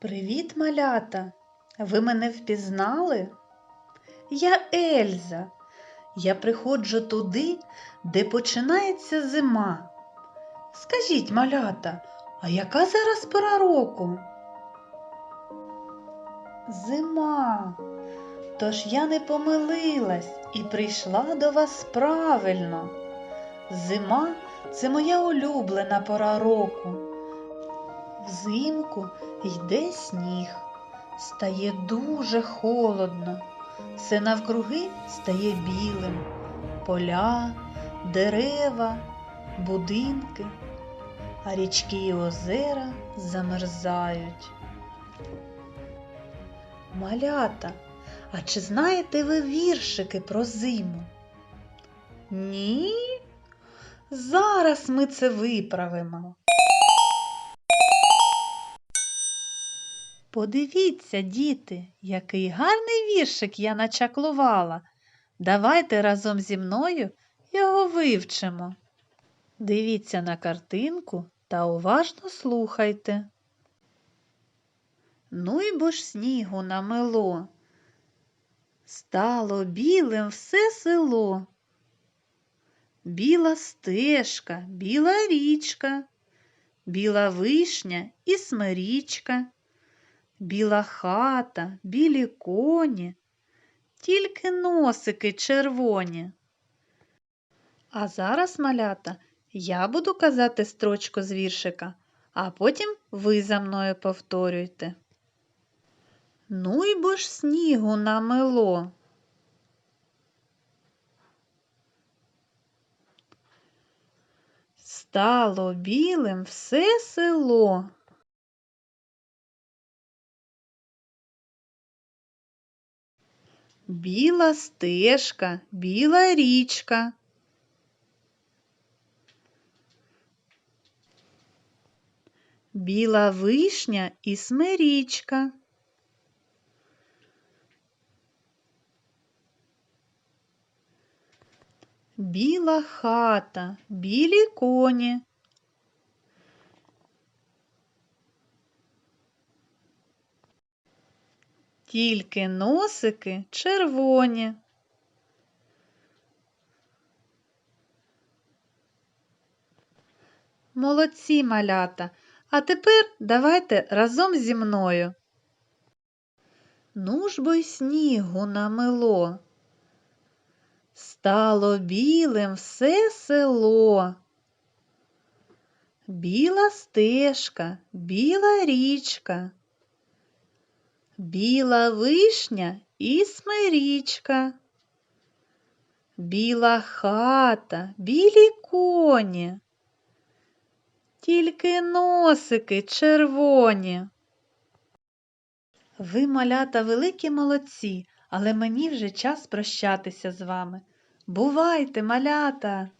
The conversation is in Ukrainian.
Привіт, малята! Ви мене впізнали? Я Ельза. Я приходжу туди, де починається зима. Скажіть, малята, а яка зараз пора року? Зима. Тож я не помилилась і прийшла до вас правильно. Зима це моя улюблена пора року. Взимку йде сніг, стає дуже холодно, все навкруги стає білим, поля, дерева, будинки, а річки і озера замерзають. Малята, а чи знаєте ви віршики про зиму? Ні? Зараз ми це виправимо. Подивіться, діти, який гарний віршик я начаклувала. Давайте разом зі мною його вивчимо. Дивіться на картинку та уважно слухайте. Ну й бо ж снігу намело. Стало білим все село. Біла стежка, біла річка, біла вишня і смирічка, біла хата, білі коні, тільки носики червоні. А зараз, малята, я буду казати строчку з віршика, а потім ви за мною повторюйте. Ну й бо ж снігу намело. Стало білим все село. Біла стежка, біла річка. Біла вишня і смирічка. Біла хата, білі коні. Тільки носики червоні. Молодці малята. А тепер давайте разом зі мною. Ну ж бо й снігу намело. Стало білим все село. Біла стежка, біла річка, біла вишня і смирічка, біла хата, білі коні, тільки носики червоні. Ви, малята, великі молодці, але мені вже час прощатися з вами. Бувайте, малята!